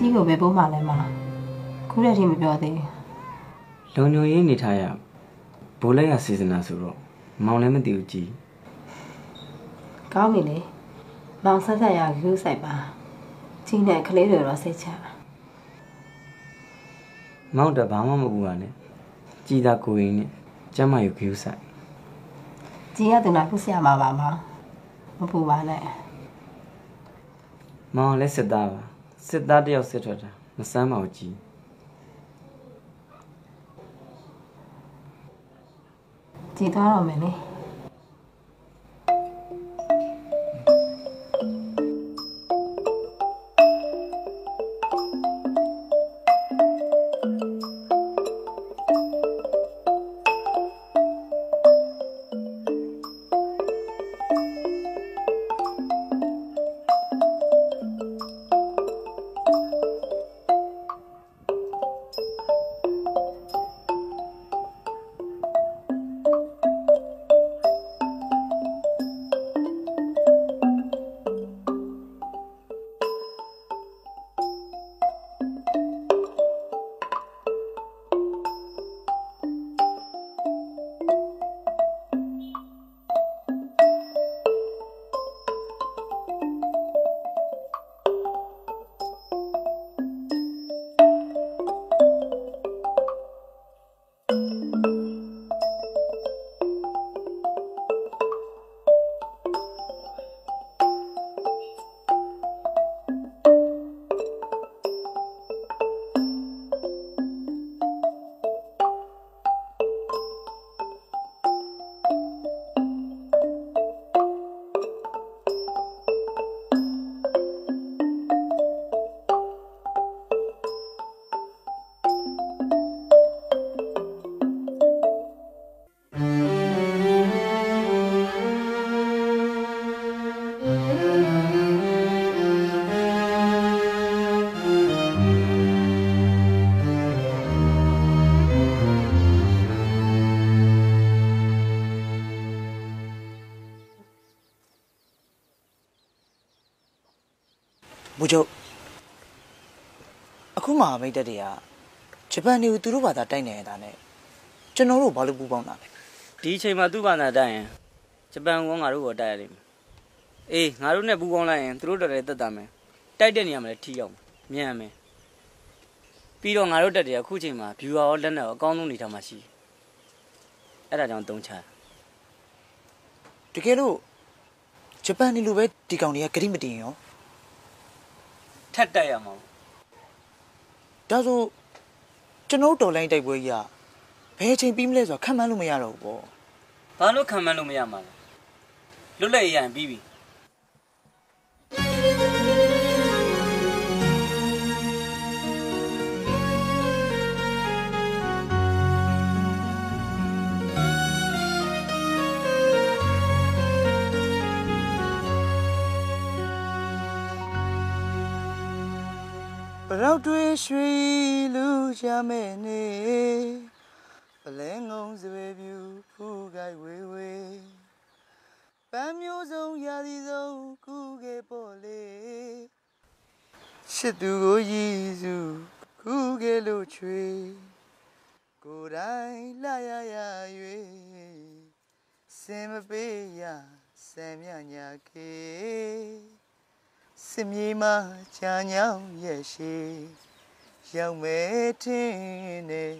ကြီးကိုပဲပို့မှလဲမှာခုတည်းထိမပြောသေးလုံညုံရင်းနေထားရဘိုးလိုက်ရစီစဉ်တာဆိုတော့မောင်လည်းမသိဘူးကြည်ကောင်းပြီလေမောင်ဆက်ဆက်ရဂူးဆိုင်ပါကြီးနဲ့ကလေးတွေတော့စိတ်ချမောင်တော့ဘာမှမပူပါနဲ့ကြည်သာကိုရင်နဲ့ကျမယူဂူးဆိုင်ကြီးရသူနာခုဆရာမှာပါမောင်မပူပါနဲ့မောင်လည်းစစ်သားပါ စစ်သားတယောက်စစ်ထွက်တာမစမ်းပါဘူးကြီးကြည်သွားတော့မယ်လေ ချုပ်အခုမှမိတ်တက်တွေကဂျပန်တွေကိုသူတို့ဘာသာတိုက်နေတာနဲ့ကျွန်တော်တို့ဘာလို့ပူပေါင်းတာလဲဒီအချိန်မှာသူ့ဘာသာတိုက်ရင်ဂျပန်ကငါတို့ကိုတိုက်ရလိမ့်မယ်အေးငါတို့နဲ့ပူပေါင်းလိုက်ရင်သူတို့တော်လည်းတက်တာမယ်တိုက်တဲ့နေရာမှာလည်းထိရောက်မြန်မယ်ပြီးတော့ငါတို့တက်တွေကအခုချိန်မှာ viewer ရောလက်နဲ့ရောအကောင်းဆုံးနေထားမှရှိအဲ့ဒါကြောင့်တုံးချတကယ်လို့ဂျပန်နေလိုပဲဒီကောင်တွေကဂရိမတင်ရော ထက်တက်ရမှာဒါဆိုကျွန်တော်တော်လိုင်းတိုက်ပွဲကြီးကဘယ်အချိန်ပြီးမလဲဆိုတာခံမှန်းလို့မရတော့ဘူးပေါ့ဘာလို့ခံမှန်းလို့မရမှာလဲလွတ်လပ်ရရင်ပြီးပြီ ရောက်တွေရွှေလူရမဲ့နေပလဲငုံစွေပြူဖူးကြိုက်ဝေးဝေးပန်းမျိုးစုံရာသီဆုံးကူခဲ့ပေါ်လေချစ်သူကိုရည်စုကူခဲ့လို့ချွေကိုယ်တိုင်လာရရ၍စင်မပေးရဆံမြညာကေ စစ်မြေမှာချာညောင်းရဲ့ရှိရောက်မဲ့ထင်းနဲ့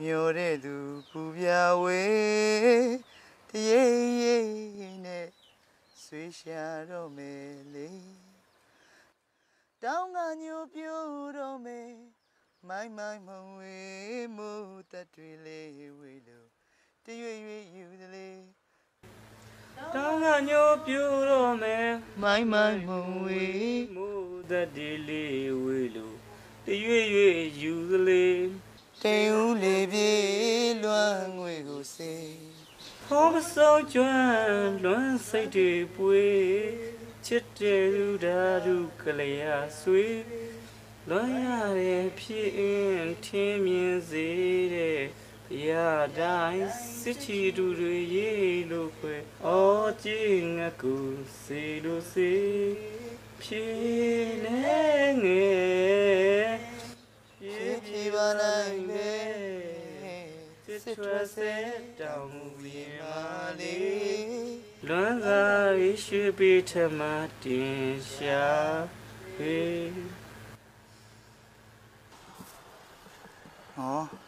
မျောတဲ့သူပူပြဝေးတရေရေနဲ့ဆွေးရှာတော့မယ်လေတောင်းကညိုပြိုးတော့မယ်မိုင်းမိုင်းမဝေးမို့တတွေလေးဝေးလို့တရွေ့ရွေ့ယူသလေ တောင်းကညိုပြူတော့မယ်မိုင်းမိုင်းမဝေမူသက်ဒီလေးဝေလို့တရွေ့ရွေ့ယူကလေးတေဦးလေးပြေလွမ်းငွေကိုစေဟောမစောကျွမ်းလွမ်းစိတ်တွေပွေချစ်တဲ့လူဓာတုကလေးအားဆွေလွမ်းရတဲ့ဖြစ်အင်းထင်းမြင်စေတဲ့ ရာတိုင်းစစ်ချီတူတွေရေးလို့ခွဲအော်ကြည်ငါကူစေလို့စေဖြဖြည့်နေငယ်ဖြည့်ဖြည့်ပါနိုင်လေစစ်ထွက်စဲတောင်မူရင်မာလေးလွမ်းကားရရှိပိထမတင်ရှာဟေးဟော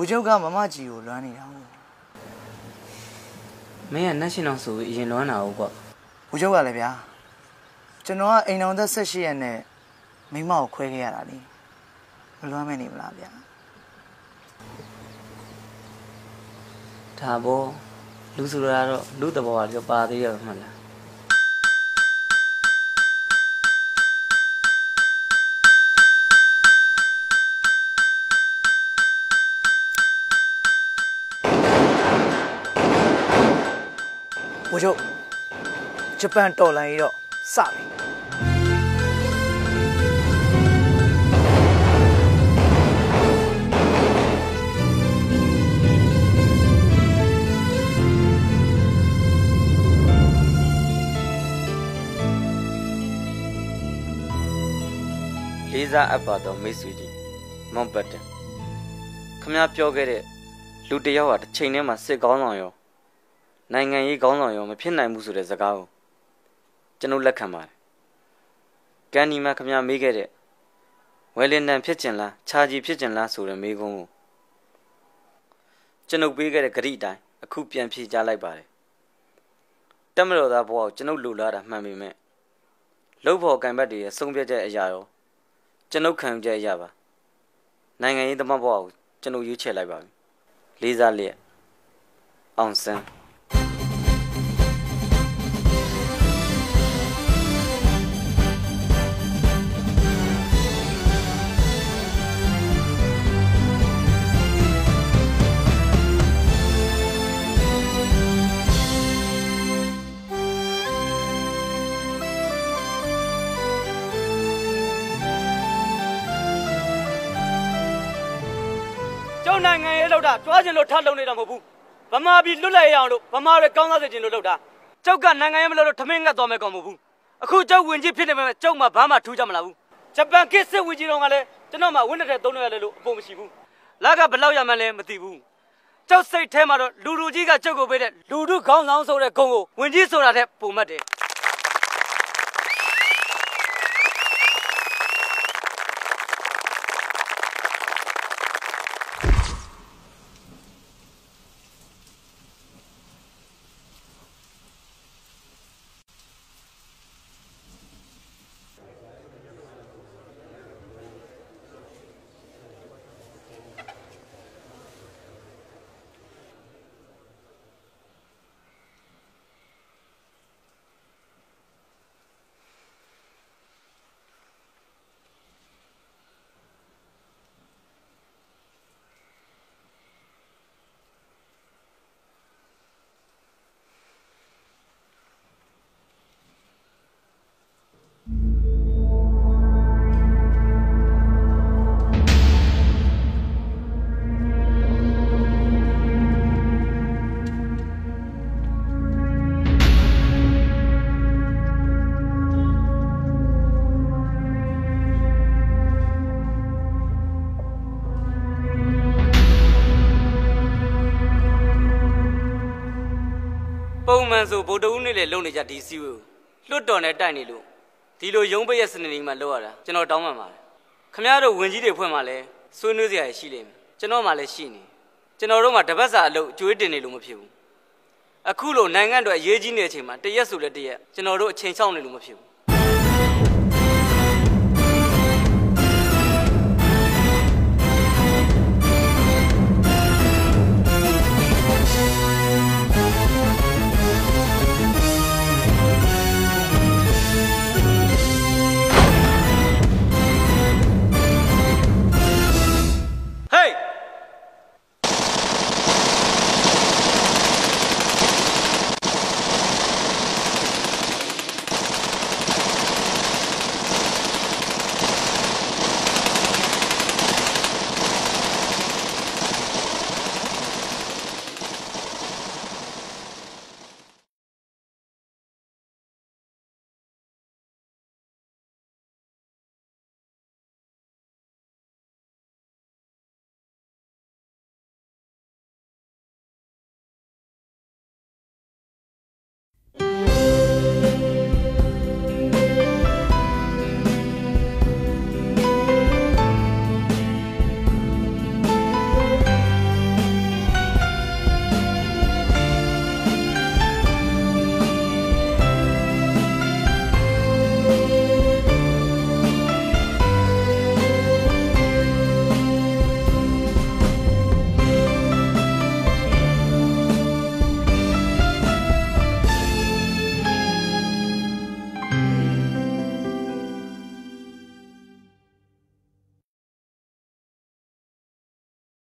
ဘူချုပ်ကမမကြီးကိုလွမ်းနေတာဟုတ်မင်းကနတ်ရှင်အောင်ဆိုပြီးအရင်လွမ်းတာဟုတ်ကွာဘူချုပ်ကလည်းဗျာကျွန်တော်ကအိမ်တော်သက်၁၈ရက်နဲ့မိမကိုခွဲခဲ့ရတာလေမလွမ်းမဲနေမလားဗျာဒါဘောလူဆိုတာတော့လူတဘောကလည်းပါသေးရမှာလား ချုပ်ဂျပန်တော်လိုင်းကြီးတော့စပြီလေးစားအပ်ပါတော့မိတ်ဆွေကြီးမွန်ပတ်တန်ခမပြောခဲ့တဲ့လူတစ်ယောက်ဟာတစ်ချိန်တည်းမှာစစ်ကောင်းဆောင်ရော နိုင်ငံရေးကောင်းဆောင်ရောမဖြစ်နိုင်ဘူးဆိုတဲ့စကားကိုကျွန်တော်လက်ခံပါတယ်ကန်ဒီမှာခမမေးခဲ့တဲ့ဝယ်လင်တန်ဖြစ်ကျင်လားခြာကြီးဖြစ်ကျင်လားဆိုတဲ့မေးခွန်းကိုကျွန်ုပ်ပေးခဲ့တဲ့ဂရိအတိုင်းအခုပြန်ဖြေကြလိုက်ပါတယ်တက်မတော်သားဘဝကိုကျွန်ုပ်လူလာတာမှန်ပေမဲ့လုတ်ဖို့ကံဘတ်တွေရဲ့ဆုံးဖြတ်ချက်အရာရောကျွန်ုပ်ခံယူချက်ရပါနိုင်ငံရေးသမားဘဝကိုကျွန်ုပ်ရွေးချယ်လိုက်ပါပြီလေးစားလျက်အောင်ဆန်း ကျောင်းနိုင်ငံရေးလောက်တာကြွားကျင်လို့ထပ်လုံနေတာမဟုတ်ဘူးဗမာပြည်လွတ်လပ်ရအောင်လို့ဗမာတွေကောင်းစားစေချင်လို့လောက်တာကျောက်ကနိုင်ငံရေးမလို့လို့ထမင်းငတ်သွားမယ်ကောင်မဟုတ်ဘူးအခုကျောက်ဝင်ကြီးဖြစ်နေပေမဲ့ကျောက်မှာဘာမှထူးကြမလာဘူးဂျပန်ကစ်စစ်ဝင်ကြီးတော်ကလည်းကျွန်တော်မှဝင်းတဲ့သုံးရလဲလို့အဖို့မရှိဘူးလက်ကဘလောက်ရမှန်းလဲမသိဘူးကျောက်စိတ်ထဲမှာတော့လူလူကြီးကကျောက်ကိုပေးတဲ့လူထုခေါင်းဆောင်ဆိုတဲ့ဂုံကိုဝင်ကြီးဆိုတာတဲ့ပုံမှတ်တယ် န်ဆိုဗုဒ္ဓဦးနေ့လေလုံနေကြဒီစီဝေကိုလွတ်တော်နဲ့တိုက်နေလို့ဒီလိုရုံးပိတ်ရဲ့စနေနေ့မှာလောက်ရတာကျွန်တော်တောင်းပန်ပါတယ်ခမရတို့ဝင်ကြီးတွေဖွဲ့မှာလဲဆွေးနွေးစရာရှိလိမ့်မယ်ကျွန်တော်မှလည်းရှိနေကျွန်တော်တို့မှတပတ်စာအလုပ်အကျွေးတင်နေလို့မဖြစ်ဘူးအခုလိုနိုင်ငံတော်အရေးကြီးနေတဲ့အချိန်မှာတရက်ဆိုလဲတရက်ကျွန်တော်တို့အချိန်ဆောင်နေလို့မဖြစ်ဘူး